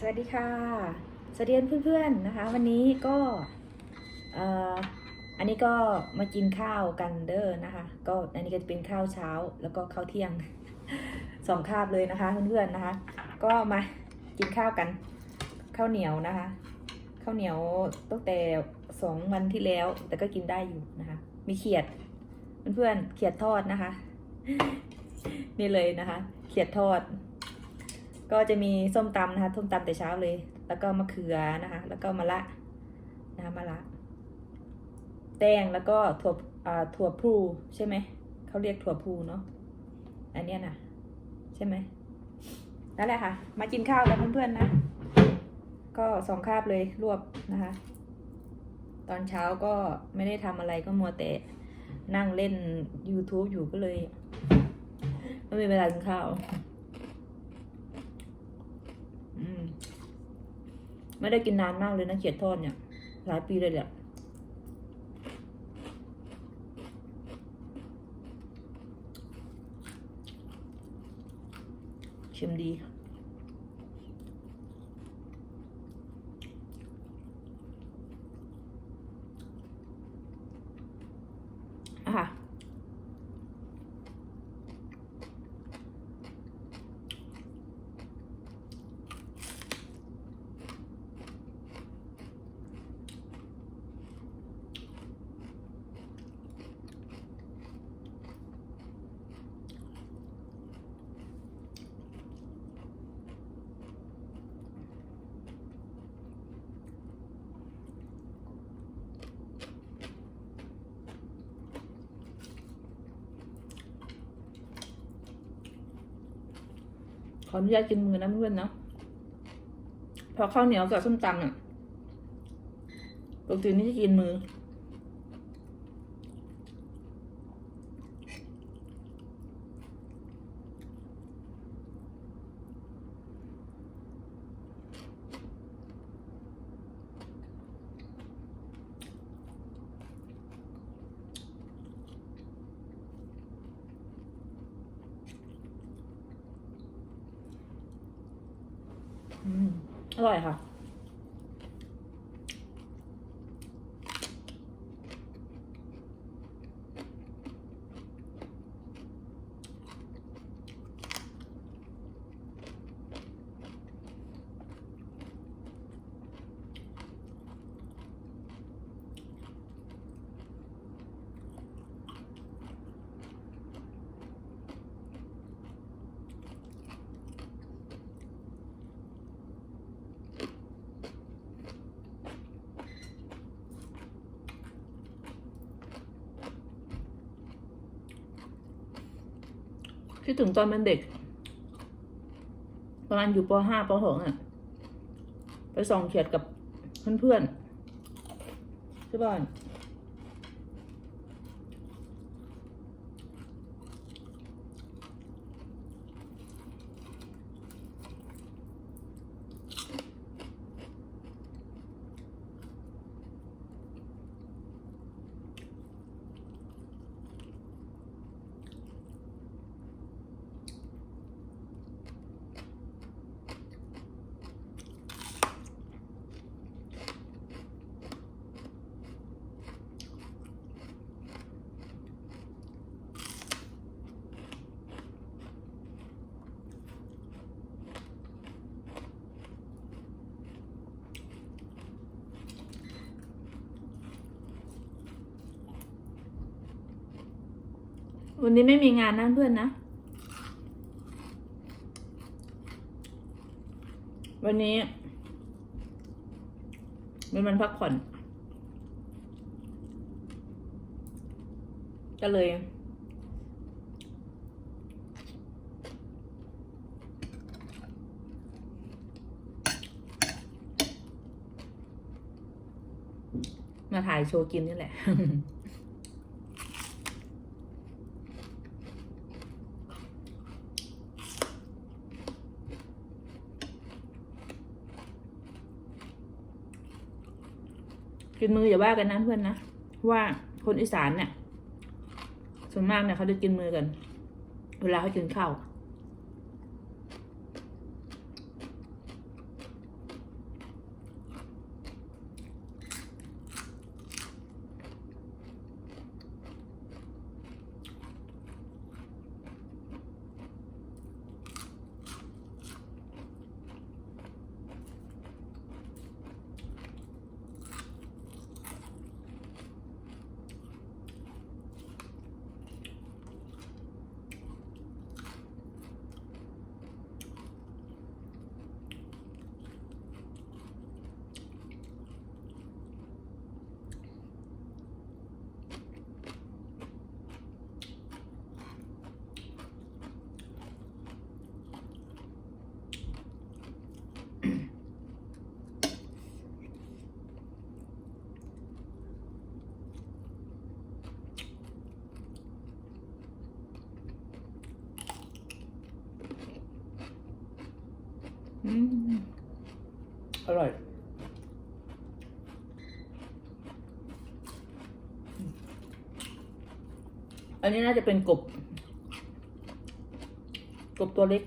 สวัสดีค่ะ สวัสดีเพื่อนๆนะคะ วันนี้ก็เอ่ออันนี้ก็มากินข้าวกันเด้อนะคะ ก็อันนี้ก็จะเป็นข้าวเช้าแล้วก็ข้าวเที่ยงสองคาบเลยนะคะเพื่อนๆนะคะ ก็มากินข้าวกันข้าวเหนียวนะคะข้าวเหนียวตั้งแต่สองวันที่แล้ว แต่ก็กินได้อยู่นะคะ มีเขียดเพื่อนๆเขียดทอดนะคะ นี่เลยนะคะ เขียดทอด ก็จะมีส้มตำนะคะส้มตำแต่เช้าเลย แล้วก็มะเขือนะคะ แล้วก็มะละนะคะมะละแตงแล้วก็ถั่วถั่วพลูใช่ไหมเขาเรียกถั่วพลูเนาะอันเนี้ยนะใช่ไหมนั่นแหละค่ะ มากินข้าวกันเพื่อนๆนะ ก็สองคาบเลยรวบนะคะ ตอนเช้าก็ไม่ได้ทำอะไรก็มัวแต่นั่งเล่น YouTube อยู่ก็เลย ไม่มีเวลากินข้าว อืม ไม่ได้กินนานมากเลยนะเขียดทอดเนี่ย หลายปีเลยแหละชิมดีอะค่ะ ออนุญาตกินมือนะเพื่อนๆเนาะพอข้าวเหนียวกับส้มตำเนี่ยปกตินี่จะกินมอร่อยค่ะ คิดถึงตอนเป็นเด็ก ประมาณอยู่ป .5 ป .6 อะ ไปส่องเขียดกับเพื่อนๆที่บ้าน วันนี้ไม่มีงานนั่นเพื่อนนะ วันนี้เป็นวันพักผ่อน ก็เลย มาถ่ายโชว์กินนี่แหละ กินมืออย่าว่ากันนะเพื่อนนะว่าคนอีสานเนี่ยส่วนมากเนี่ยเขาจะกินมือกัน เวลาเขากินข้าว อร่อย อันนี้น่าจะเป็นกบ กบตัวเล็ก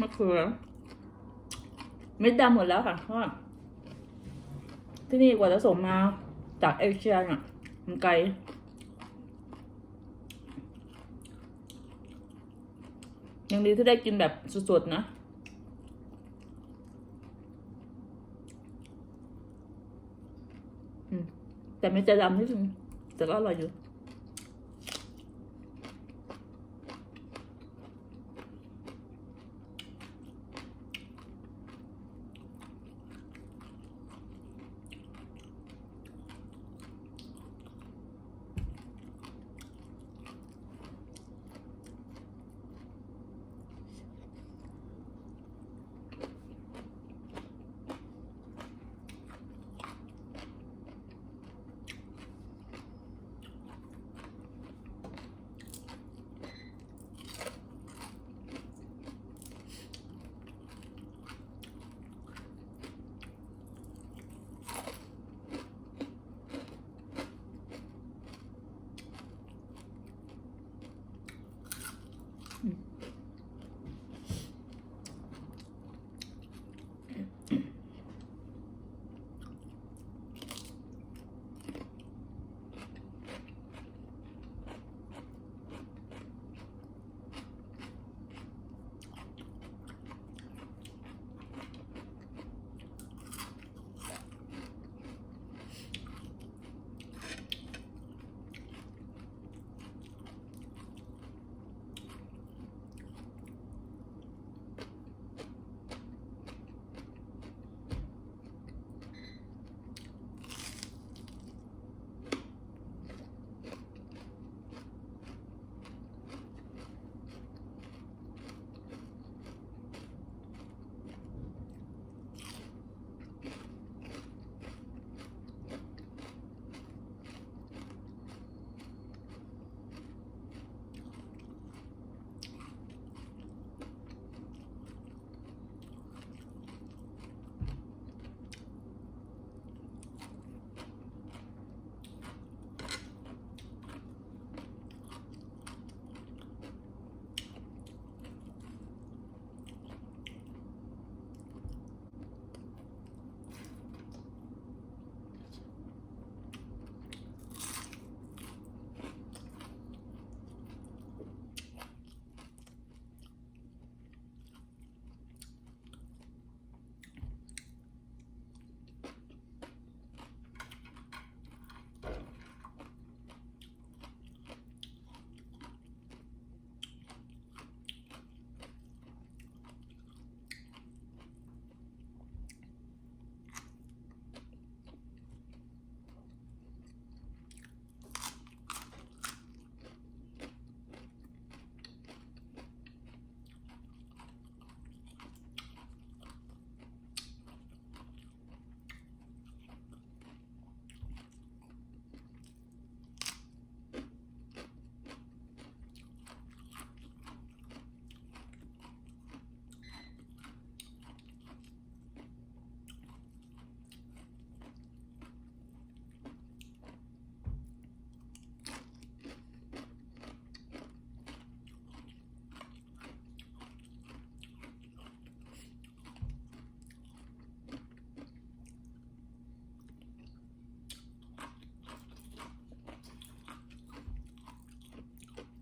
มะเขือเม็ดดำหมดแล้วค่ะเพราะว่าที่นี่กว่าจะส่งมาจากเอเชียเนี่ยมันไกลยังดีที่ได้กินแบบสดๆนะแต่ไม่จะดำนิดนึงแต่ก็อร่อยอยู่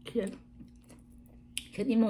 เครียดเครียดอีโม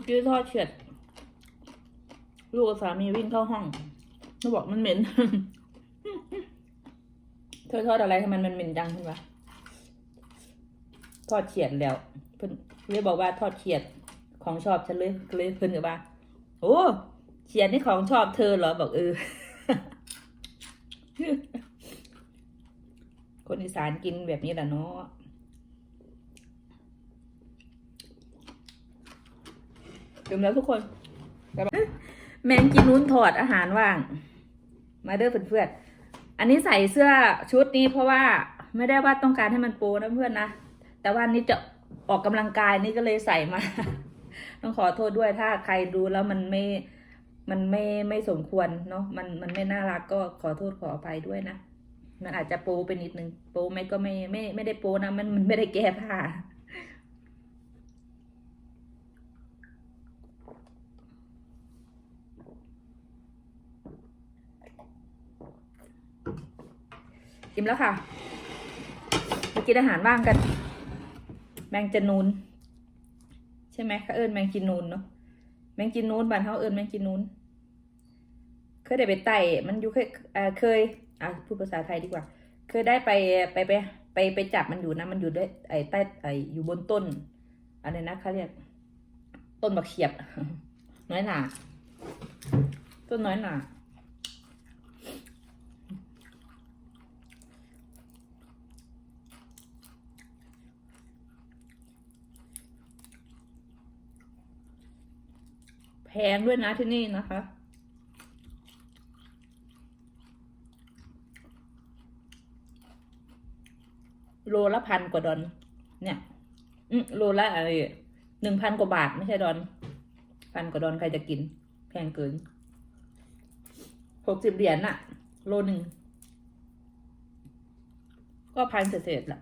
มื่อกี้ทอดเฉียด ลูกกับสามีวิ่งเข้าห้องเขาบอกมันเหม็น เธอทอดอะไรทำไมมันเหม็นจังขึ้นวะทอดเฉียดแล้ว เพิ่นเลยบอกว่าทอดเฉียดของชอบฉันเลยเลยเพิ่นก็ว่า โอ้เฉียดนี่ของชอบเธอเหรอบอกเออคนอีสานกินแบบนี้แหละเนาะ ดื่มแล้วทุกคนแมงกินนู้นถอดอาหารว่าง มาเด้อเพื่อนๆอันนี้ใส่เสื้อชุดนี้เพราะว่าไม่ได้ว่าต้องการให้มันโปนะเพื่อนนะ แต่ว่านี้จะออกกำลังกายนี่ก็เลยใส่มา ต้องขอโทษด้วยถ้าใครดูแล้วมันไม่ มันไม่ไม่สมควรเนาะ มันมันไม่น่ารักก็ขอโทษขออภัยด้วยนะ มันอาจจะโปไปนิดนึง โปไหมก็ไม่ไม่ไม่ได้โปนะ มันมันไม่ได้แก้ผ้า อิ่มแล้วค่ะไปกินอาหารว่างกัน แมงจะนูน ใช่ไหมเขาเอิญแมงกินนูนเนาะแมงกินนูนบ้านเขาเอิญแมงกินนูนเคยได้ไปไต่มันอยู่เคยอ่าเคยอะพูดภาษาไทยดีกว่า เคยได้ไปไปไปไปไปจับมันอยู่นะ มันอยู่ด้วยไอ้ใต้ไอ้อยู่บนต้นอะไรนะเขาเรียก ต้นบักเขียบ น้อยหนาต้นน้อยหนา แพงด้วยนะที่นี่นะคะ โลละพันกว่าดอน เนี่ยอืโลละอะไรหนึ่งพันกว่าบาทไม่ใช่ดอน พันกว่าดอนใครจะกิน แพงเกินหกสิบเหรียญน่ะ โลหนึ่ง ก็พันเศษๆแหละ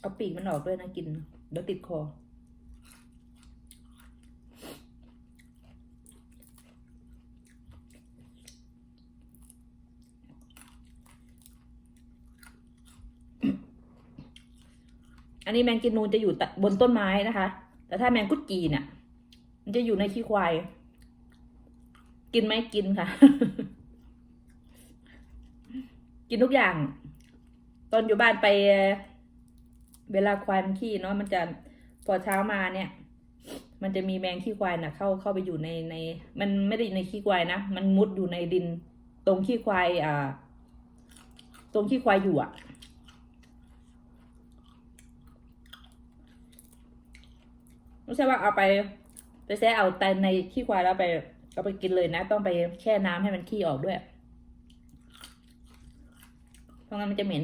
เอาปีกมันออกด้วยนะกินเดี๋ยวติดคอ อันนี้แมงกินนูนจะอยู่บนต้นไม้นะคะ แต่ถ้าแมงกุดจีเนี่ยมันจะอยู่ในขี้ควาย กินไหมกินค่ะ กินทุกอย่าง ตอนอยู่บ้านไป เวลาควายมันขี้เนาะมันจะพอเช้ามาเนี่ย มันจะมีแมงขี้ควายน่ะ เข้าเข้าไปอยู่ในใน มันไม่ได้ในขี้ควายนะมันมุดอยู่ในดิน ตรงขี้ควายอ่า ตรงขี้ควายอยู่อะไม่ใช่ว่าเอาไปไปแซ่เอาแต่ในขี้ควายแล้วไปเอาไปกินเลยนะ ต้องไปแช่น้ำให้มันขี้ออกด้วย เพราะงั้นมันจะเหม็น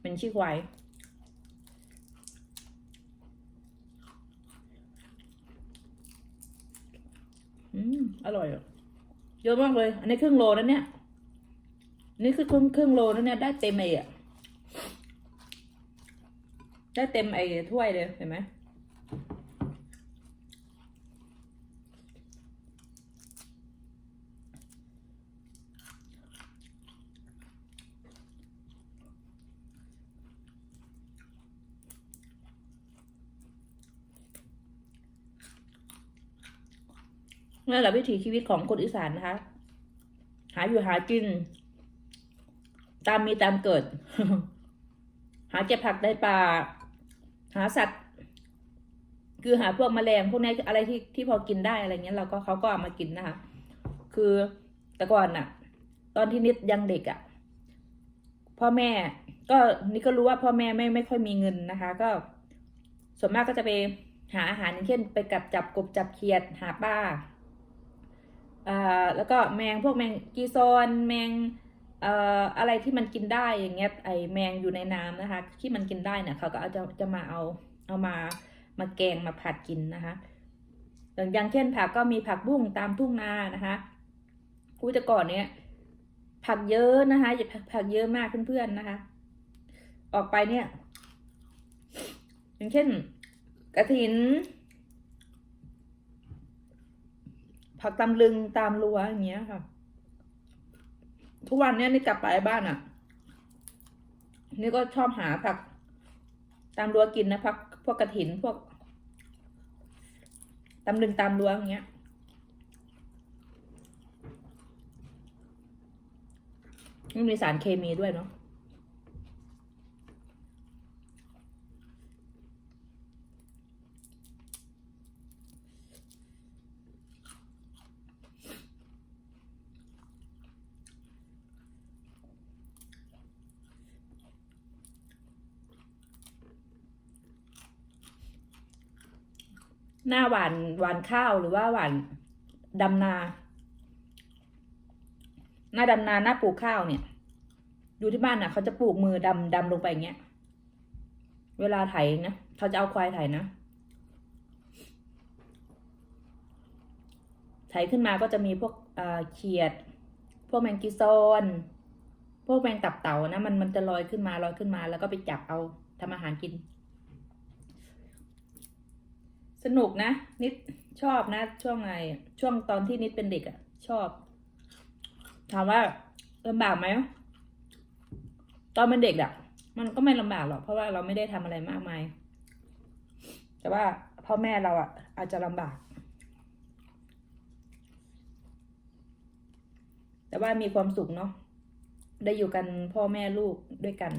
เป็นขี้ควาย อืมอร่อยอะเยอะมากเลย อันนี้ครึ่งโลนะเนี่ย นี่คือครึ่งครึ่งโลนะเนี่ยได้เต็มไอ้อะได้เต็มไอ้ถ้วยเลยเห็นไหม นั่นแหละวิถีชีวิตของคนอีสานนะคะ หาอยู่หากิน ตามมีตามเกิด หาเก็บผักได้ปลาหาสัตว์ คือหาพวกแมลงพวกนี้อะไรที่ที่พอกินได้อะไรเงี้ยเราก็เขาก็เอามากินนะคะ คือแต่ก่อนน่ะ ตอนที่นิดยังเด็กอะ่ะ พ่อแม่ก็นี่ก็รู้ว่าพ่อแม่ไม่ไม่ค่อยมีเงินนะคะ ก็ ส่วนมากก็จะไปหาอาหารอย่างเช่นไปกับจับกบจับเขียดหาปลา แล้วก็แมงพวกแมงกีซอนแมงอะไรที่มันกินได้อย่างเงี้ยไอแมงอยู่ในน้ำนะคะ ที่มันกินได้เนี่ยเขาก็จะจะมาเอาเอามามาแกงมาผัดกินนะคะอย่างอย่างเช่นผักก็มีผักบุ้งตามทุ่งนานะคะกูแต่ก่อนเนี้ยผักเยอะนะคะอย่าผักผักเยอะมากเพื่อนๆนะคะ ออกไปเนี่ย อย่างเช่นกระถิน ผักตำลึงตามรั้วอย่างเงี้ยค่ะ ทุกวันเนี้ยนี่กลับไปบ้านอะ นี่ก็ชอบหาผัก ตามรั้วกินนะผักพวกกระถินพวกตำลึงตามรั้วอย่างเงี้ยไม่มีสารเคมีด้วยเนาะ หน้าหวานหวานข้าวหรือว่าหวานดำนา หน้าดำนาหน้าปลูกข้าวเนี่ยอยู่ที่บ้านน่ะเขาจะปลูกมือดำดำลงไปอย่างเงี้ย เวลาไถนะเขาจะเอาควายไถนะไถขึ้นมาก็จะมีพวกเอ่อเขียด พวกแมงกีซอนพวกแมงตับเต่านะมันมันจะลอยขึ้นมาลอยขึ้นมา แล้วก็ไปจับเอาทำอาหารกิน สนุกนะ นิดชอบนะ ช่วงไงช่วงตอนที่นิดเป็นเด็กอะ่ะ ชอบ ถามว่าลำบากไหมตอนเป็นเด็กอะ่ะ มันก็ไม่ลำบากหรอกเพราะว่าเราไม่ได้ทำอะไรมากมาย แต่ว่าพ่อแม่เราอะ่ะ อาจจะลำบาก แต่ว่ามีความสุขเนาะได้อยู่กันพ่อแม่ลูกด้วยกัน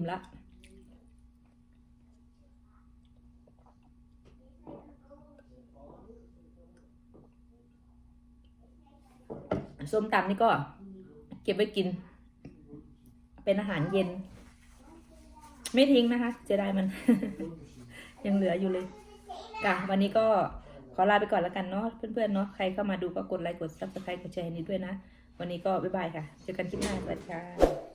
อิ่มละส้มตำนี่ก็ เก็บไว้กิน เป็นอาหารเย็น ไม่ทิ้งนะคะเจไดมัน ยังเหลืออยู่เลยค่ะวันนี้ก็ขอลาไปก่อนแล้วกันเนาะเพื่อนๆเนาะใครเข้ามาดูก็กดไลค์กดซับสไครต์กดแชร์นี้ด้วยนะ วันนี้ก็บ๊ายบายค่ะ เจอกันคลิปหน้าสวัสดีค่ะ